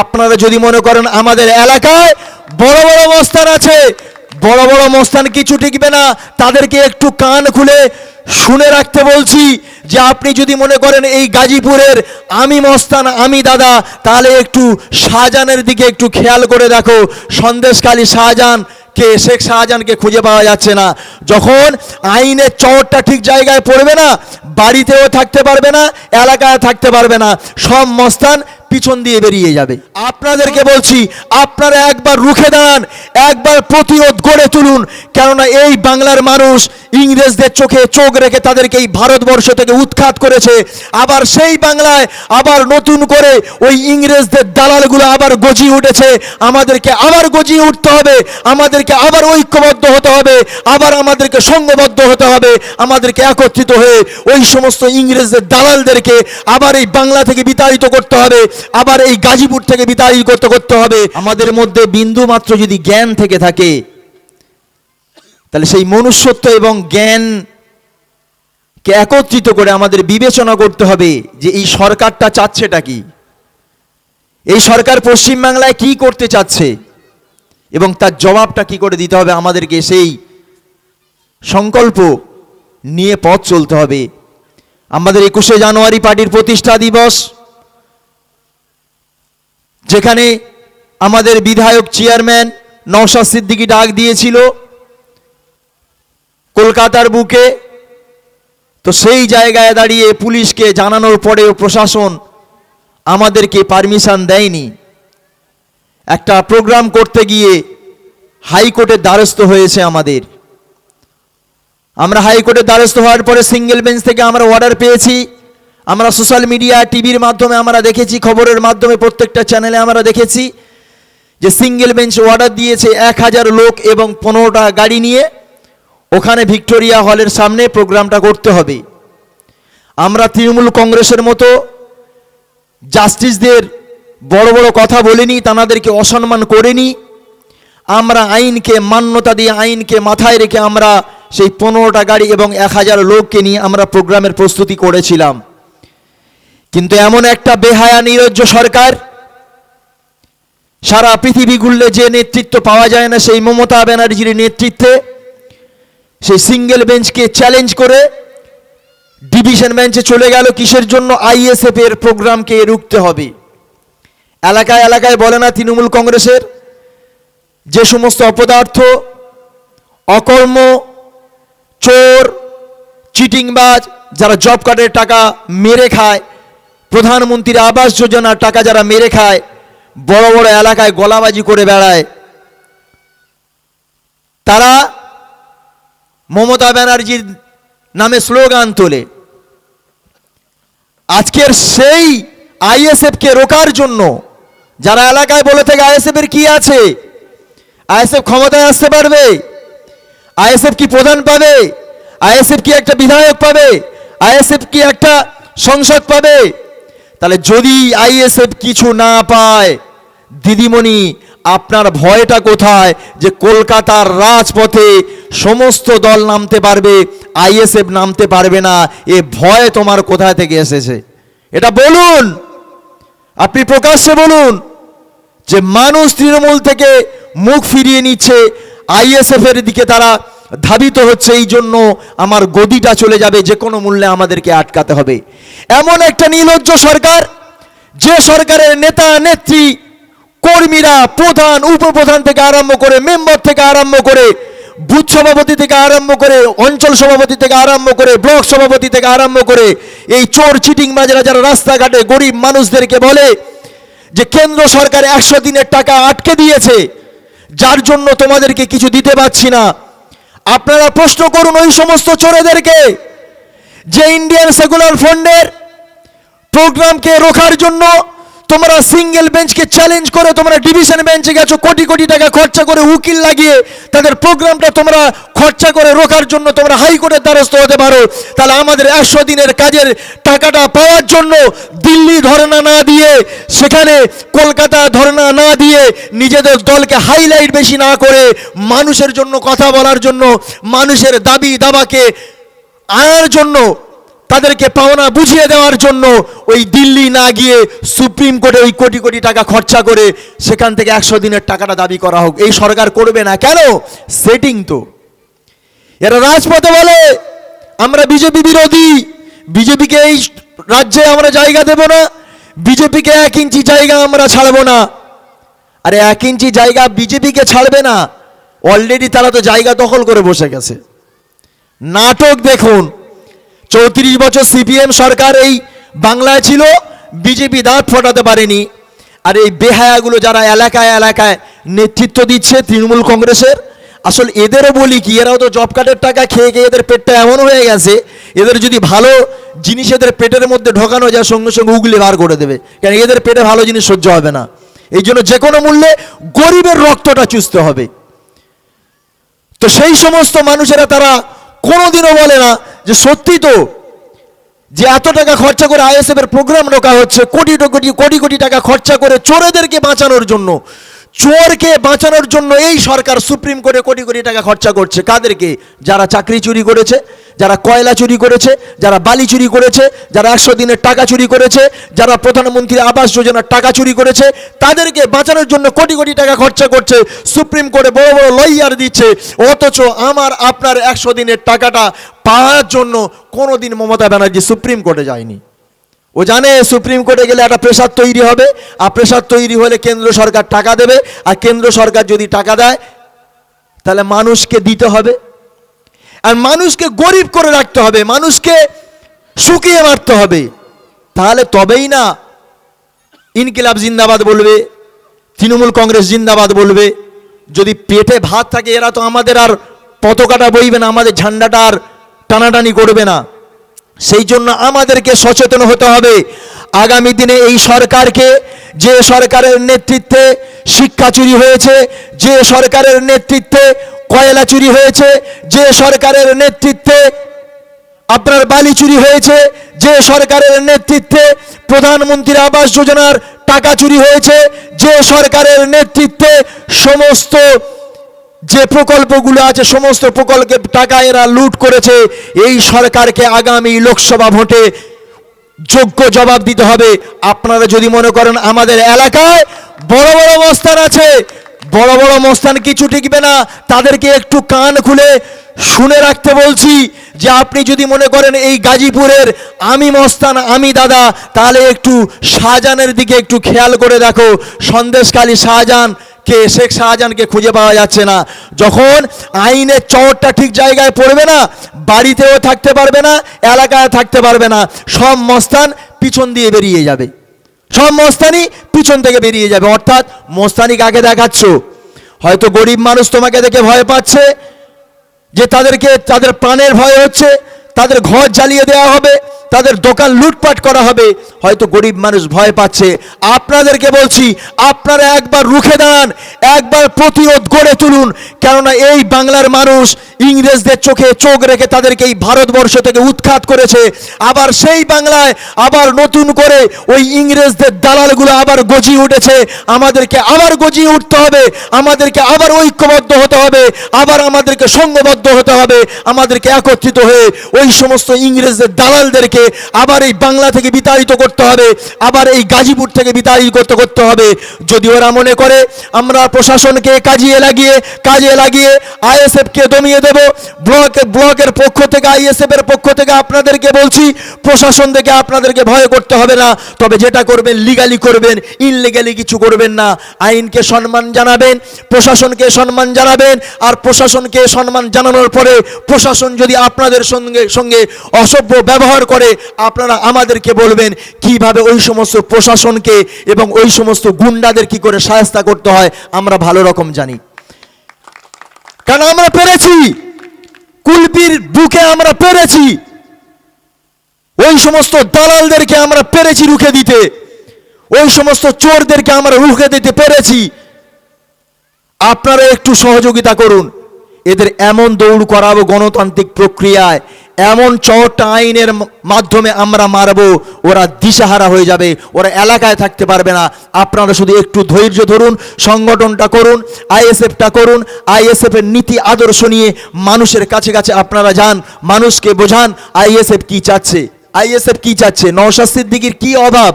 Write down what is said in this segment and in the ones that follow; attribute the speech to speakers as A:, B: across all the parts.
A: আপনারা যদি মনে করেন আমাদের এলাকায় বড় বড় মস্তান আছে, বড় বড় মস্তান কিছু টিকবে না, তাদেরকে একটু কান খুলে শুনে রাখতে বলছি যে আপনি যদি মনে করেন এই গাজীপুরের আমি মস্তান, আমি দাদা, তাহলে একটু শাহজাহানের দিকে একটু খেয়াল করে দেখো। সন্দেশখালী শাহজাহান কে শেখ শাহজাহানকে খুঁজে পাওয়া যাচ্ছে না। যখন আইনের চরটা ঠিক জায়গায় পড়বে না, বাড়িতেও থাকতে পারবে না, এলাকায় থাকতে পারবে না। সব মস্তান পিছন দিয়ে বেরিয়ে যাবে। আপনাদেরকে বলছি আপনারা একবার রুখে দাঁড়ান একবার প্রতিরোধ গড়ে তুলুন কেননা এই বাংলার মানুষ ইংরেজদের চোখে চোখ রেখে তাদেরকে এই ভারতবর্ষ থেকে উৎখাত করেছে। আবার সেই বাংলায় আবার নতুন করে ওই ইংরেজদের দালালগুলো আবার গজিয়ে উঠেছে। আমাদেরকে আবার গজিয়ে উঠতে হবে আমাদেরকে আবার ঐক্যবদ্ধ হতে হবে আবার আমাদেরকে সঙ্গবদ্ধ হতে হবে আমাদেরকে একত্রিত হয়ে ওই সমস্ত ইংরেজদের দালালদেরকে আবার এই বাংলা থেকে বিতাড়িত করতে হবে। আবার এই গাজীপুর থেকে বিতাড়িত করতে করতে হবে। আমাদের মধ্যে বিন্দু মাত্র যদি জ্ঞান থেকে থাকে, তাহলে সেই মনুষ্যত্ব এবং জ্ঞান কে একত্রিত করে আমাদের বিবেচনা করতে হবে যে এই সরকারটা চাচ্ছেটা কি। এই সরকার পশ্চিমবাংলায় কি করতে চাচ্ছে এবং তার জবাবটা কি করে দিতে হবে, আমাদেরকে সেই সংকল্প নিয়ে পথ চলতে হবে। আমাদের একুশে জানুয়ারি পার্টির প্রতিষ্ঠা দিবস। যেখানে আমাদের বিধায়ক চেয়ারম্যান নওশাদ সিদ্দিকি ডাক দিয়েছিল কলকাতার বুকে। তো সেই জায়গায় দাঁড়িয়ে পুলিশকে জানানোর পরেও প্রশাসন আমাদেরকে পারমিশন দেয়নি। একটা প্রোগ্রাম করতে গিয়ে হাইকোর্টের দ্বারস্থ হয়েছে আমাদের। আমরা হাইকোর্টের দ্বারস্থ হওয়ার পরে সিঙ্গেল বেঞ্চ থেকে আমরা অর্ডার পেয়েছি। আমরা সোশ্যাল মিডিয়া, টিভির মাধ্যমে আমরা দেখেছি, খবরের মাধ্যমে প্রত্যেকটা চ্যানেলে আমরা দেখেছি যে সিঙ্গেল বেঞ্চ অর্ডার দিয়েছে এক হাজার লোক এবং পনেরোটা গাড়ি নিয়ে। ওখানে ভিক্টোরিয়া হলের সামনে প্রোগ্রামটা করতে হবে। আমরা তৃণমূল কংগ্রেসের মতো জাস্টিসদের বড় বড় কথা বলিনি, তানাদেরকে অসম্মান করিনি। আমরা আইনকে, মান্যতা দিয়ে আইনকে মাথায় রেখে আমরা সেই পনেরোটা গাড়ি এবং এক হাজার লোককে নিয়ে আমরা প্রোগ্রামের প্রস্তুতি করেছিলাম। কিন্তু এমন একটা বেহায়া নিরজ্জ সরকার, সারা পৃথিবী ঘুরলে যে নেতৃত্ব পাওয়া যায় না, সেই মমতা ব্যানার্জির নেতৃত্বে, সেই সিঙ্গেল বেঞ্চকে চ্যালেঞ্জ করে ডিভিশন বেঞ্চে চলে গেল। কিসের জন্য আইএসএফ এর প্রোগ্রামকে রুখতে হবে? এলাকায় এলাকায় বলে না তৃণমূল কংগ্রেসের? যে সমস্ত অপদার্থ, অকর্ম, চোর চিটিংবাজ যারা জব কার্ডের টাকা মেরে খায় প্রধানমন্ত্রীর আবাস যোজনার টাকা যারা মেরে খায়, বড় বড় এলাকায় গলাবাজি করে বেড়ায়, তারা মমতা ব্যানার্জির নামে স্লোগান তোলে। আজকের সেই আইএসএফকে রোকার জন্য যারা এলাকায় বলে থাকে আইএসএফ এর কি আছে, আইএসএফ ক্ষমতায় আসতে পারবে, আইএসএফ কি প্রধান পাবে, আইএসএফ কি একটা বিধায়ক পাবে, আইএসএফ কি একটা সংসদ পাবে তাহলে যদি আইএসএফ কিছু না পায়, দিদিমণি, আপনার ভয়টা কোথায় যে কলকাতার রাজপথে সমস্ত দল নামতে পারবে, আইএসএফ নামতে পারবে না? এ ভয় তোমার কোথায় থেকে এসেছে? এটা বলুন। আপনি প্রকাশ্যে বলুন যে মানুষ তৃণমূল থেকে মুখ ফিরিয়ে নিচ্ছে আইএসএফ এর দিকে তারা ধাবিত হচ্ছে এই জন্য আমার গদিটা চলে যাবে, যে কোনো মূল্যে আমাদেরকে আটকাতে হবে। এমন একটা নির্লজ্জ সরকার, যে সরকারের নেতা, নেত্রী, কর্মীরা প্রধান, উপপ্রধান থেকে আরম্ভ করে, মেম্বার থেকে আরম্ভ করে, বুথ সভাপতি থেকে আরম্ভ করে, অঞ্চল সভাপতি থেকে আরম্ভ করে, ব্লক সভাপতি থেকে আরম্ভ করে, এই চোর, চিটিং বাজারা যারা রাস্তাঘাটে গরিব মানুষদেরকে বলে যে, কেন্দ্র সরকার একশো দিনের টাকা আটকে দিয়েছে, যার জন্য তোমাদেরকে কিছু দিতে পারছি না। আপনারা প্রশ্ন করুন ওই সমস্ত চোরেদেরকে যে ইন্ডিয়ান সেকুলার ফান্ডের প্রোগ্রামকে রোখার জন্য তোমরা সিঙ্গেল বেঞ্চকে চ্যালেঞ্জ করে তোমরা ডিভিশন বেঞ্চে গেছো, কোটি কোটি টাকা খরচা করে উকিল লাগিয়ে তাদের প্রোগ্রামটা তোমরা খরচা করে রোখার জন্য তোমরা হাইকোর্টের দ্বারস্থ হতে পারো। তাহলে আমাদের একশো দিনের কাজের টাকাটা পাওয়ার জন্য দিল্লি ধর্ণা না দিয়ে, সেখানে কলকাতা ধর্ণা না দিয়ে নিজেদের দলকে হাইলাইট বেশি না করে মানুষের জন্য কথা বলার জন্য, মানুষের দাবি দাবাকে আনার জন্য তাদেরকে পাওনা বুঝিয়ে দেওয়ার জন্য ওই দিল্লি না গিয়ে সুপ্রিম কোর্টে ওই কোটি কোটি টাকা খরচা করে সেখান থেকে একশো দিনের টাকাটা দাবি করা হোক। এই সরকার করবে না। কেন? সেটিং তো। এরা রাজপথে বলে, আমরা বিজেপি বিরোধী। বিজেপিকে এই রাজ্যে আমরা জায়গা দেব না। বিজেপিকে এক ইঞ্চি জায়গা আমরা ছাড়বো না। আরে এক ইঞ্চি জায়গা বিজেপিকে ছাড়বে না। অলরেডি তারা তো জায়গা দখল করে বসে গেছে। নাটক দেখুন। চৌত্রিশ বছর সিপিএম সরকার এই বাংলায় ছিল, বিজেপি দাঁত ফোটাতে পারেনি। আর এই বেহায়াগুলো যারা এলাকায় এলাকায় নেতৃত্ব দিচ্ছে তৃণমূল কংগ্রেসের, আসল এদেরও বলি কি, এরাও তো জব কার্ডের টাকা খেয়ে খেয়ে এদের পেটটা এমন হয়ে গেছে, এদের যদি ভালো জিনিস এদের পেটের মধ্যে ঢোকানো যায়, সঙ্গে সঙ্গে উগলে বার করে দেবে। কেন এদের পেটে ভালো জিনিস সহ্য হবে না। এই জন্য যে কোনো মূল্যে গরিবের রক্তটা চুষতে হবে। তো সেই সমস্ত মানুষেরা তারা কোনোদিনও বলে না যে সত্যি তো যে এত টাকা খরচা করে আইএসএফ এর প্রোগ্রাম রোকা হচ্ছে, কোটি কোটি কোটি কোটি টাকা খরচা করে চোরেদেরকে বাঁচানোর জন্য। চোরকে বাঁচানোর জন্য এই সরকার সুপ্রিম কোর্টে কোটি কোটি টাকা খরচা করছে। কাদেরকে? যারা চাকরি চুরি করেছে, যারা কয়লা চুরি করেছে, যারা বালি চুরি করেছে, যারা একশো দিনের টাকা চুরি করেছে, যারা প্রধানমন্ত্রী আবাস যোজনার টাকা চুরি করেছে, তাদেরকে বাঁচানোর জন্য কোটি কোটি টাকা খরচা করছে। সুপ্রিম কোর্টে বড় বড় লয়ার দিচ্ছে। অথচ আমার, আপনার একশো দিনের টাকাটা পাওয়ার জন্য কোনোদিন মমতা ব্যানার্জি সুপ্রিম কোর্টে যায়নি। ও জানে সুপ্রিম কোর্টে গেলে একটা প্রেশার তৈরি হবে। আর প্রেশার তৈরি হলে কেন্দ্র সরকার টাকা দেবে। আর কেন্দ্র সরকার যদি টাকা দেয়, তাহলে মানুষকে দিতে হবে। আর মানুষকে গরিব করে রাখতে হবে। মানুষকে শুকিয়ে মারতে হবে। তাহলে তবেই না ইনকিলাব জিন্দাবাদ বলবে, তৃণমূল কংগ্রেস জিন্দাবাদ বলবে। যদি পেটে ভাত থাকে, এরা তো আমাদের আর পতাকাটা বইবে না, আমাদের ঝান্ডাটা আর টানাটানি করবে না। সেই জন্য আমাদেরকে সচেতন হতে হবে। আগামী দিনে এই সরকারকে, যে সরকারের নেতৃত্বে শিক্ষা চুরি হয়েছে, যে সরকারের নেতৃত্বে কয়লা চুরি হয়েছে, যে সরকারের নেতৃত্বে আপনার বালি চুরি হয়েছে, যে সরকারের নেতৃত্বে প্রধানমন্ত্রী আবাস যোজনার টাকা চুরি হয়েছে, যে সরকারের নেতৃত্বে সমস্ত যে প্রকল্পগুলো আছে, সমস্ত প্রকল্পের টাকা এরা লুট করেছে, এই সরকারকে আগামী লোকসভা ভোটে যোগ্য জবাব দিতে হবে। আপনারা যদি মনে করেন আমাদের এলাকায় বড় বড় মস্তান আছে, বড় বড় মস্তান কিছু টিকবে না, তাদেরকে একটু কান খুলে শুনে রাখতে বলছি যে আপনি যদি মনে করেন এই গাজীপুরের আমি মস্তান, আমি দাদা, তাহলে একটু শাহজাহানের দিকে একটু খেয়াল করে দেখো। সন্দেশকালী শাহজাহান কে শেখ শাহজাহানকে খুঁজে পাওয়া যাচ্ছে না। যখন আইনের চরটা ঠিক জায়গায় পড়বে না, বাড়িতেও থাকতে পারবে না, এলাকায় থাকতে পারবে না, সব মস্তান পিছন দিয়ে বেরিয়ে যাবে। সব মস্তানি পিছন থেকে বেরিয়ে যাবে। অর্থাৎ মস্তানি কাকে দেখাচ্ছ? হয়তো গরিব মানুষ তোমাকে দেখে ভয় পাচ্ছে যে তাদেরকে, তাদের প্রাণের ভয় হচ্ছে, তাদের ঘর জ্বালিয়ে দেওয়া হবে তাদের দোকান লুটপাট করা হবে। হয়তো গরিব মানুষ ভয় পাচ্ছে। আপনাদেরকে বলছি, আপনারা একবার রুখে দাঁড়ান, একবার প্রতিরোধ গড়ে তুলুন। কেননা এই বাংলার মানুষ ইংরেজদের চোখে চোখ রেখে তাদেরকে এই ভারতবর্ষ থেকে উৎখাত করেছে। আবার সেই বাংলায় আবার নতুন করে ওই ইংরেজদের দালালগুলো আবার গজিয়ে উঠেছে। আমাদেরকে আবার গজিয়ে উঠতে হবে। আমাদেরকে আবার ঐক্যবদ্ধ হতে হবে। আবার আমাদেরকে সঙ্গবদ্ধ হতে হবে। আমাদেরকে একত্রিত হয়ে ওই সমস্ত ইংরেজদের দালালদেরকে আবার এই বাংলা থেকে বিতাড়িত করতে হবে, আবার এই গাজীপুর থেকে বিতাড়িত করতে করতে হবে। যদি ওরা মনে করে আমরা প্রশাসনকে কাজিয়ে লাগিয়ে কাজে লাগিয়ে আইএসএফকে দমিয়ে দেব, ব্লক, ব্লকের পক্ষ থেকে আইএসএফ এর পক্ষ থেকে আপনাদেরকে বলছি, প্রশাসন থেকে আপনাদেরকে ভয় করতে হবে না। তবে যেটা করবেন, লিগালি করবেন, ইনলিগালি কিছু করবেন না। আইনকে সম্মান জানাবেন, প্রশাসনকে সম্মান জানাবেন, আর প্রশাসনকে সম্মান জানানোর পরে প্রশাসন যদি আপনাদের সঙ্গে সঙ্গে অসভ্য ব্যবহার করে আপনারা আমাদেরকে বলবেন কীভাবে ওই সমস্ত প্রশাসনকে এবং ওই সমস্ত গুন্ডাদের কি করে সায়স্তা করতে হয়, আমরা ভালো রকম জানি। কারণ আমরা পেরেছি। কুলপির বুকে আমরা পেরেছি। ওই সমস্ত দালালদেরকে আমরা পেরেছি রুখে দিতে। ওই সমস্ত চোরদেরকে আমরা রুখে দিতে পেরেছি। আপনারা একটু সহযোগিতা করুন। এদের এমন দৌড় করাবো গণতান্ত্রিক প্রক্রিয়ায়, এমন চরটা আইনের মাধ্যমে আমরা মারবো, ওরা দিশাহারা হয়ে যাবে, ওরা এলাকায় থাকতে পারবে না। আপনারা শুধু একটু ধৈর্য ধরুন, সংগঠনটা করুন, আইএসএফটা করুন আইএসএফ এর নীতি আদর্শ নিয়ে মানুষের কাছে কাছে আপনারা যান, মানুষকে বোঝান, আইএসএফ কি চাচ্ছে? আইএসএফ কি চাচ্ছে? নওশাদ সিদ্দিকির কি অভাব?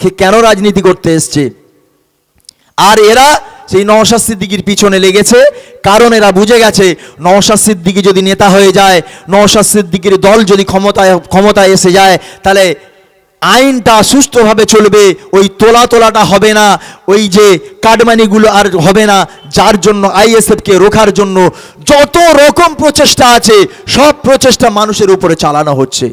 A: সে কেন রাজনীতি করতে এসছে? আর এরা সেই নওশাদ সিদ্দিকির পিছনে লেগেছে। কারণ এরা বুঝে গেছে, নওশাদ সিদ্দিকি যদি নেতা হয়ে যায়, নওশাদ সিদ্দিকির দল যদি ক্ষমতায় ক্ষমতায় এসে যায়, তাহলে আইনটা সুষ্ঠুভাবে চলবে, ওই তোলা তোলাটা হবে না, ওই যে কাটমানিগুলো আর হবে না, যার জন্য আইএসএফকে রোখার জন্য যত রকম প্রচেষ্টা আছে, সব প্রচেষ্টা মানুষের উপরে চালানো হচ্ছে।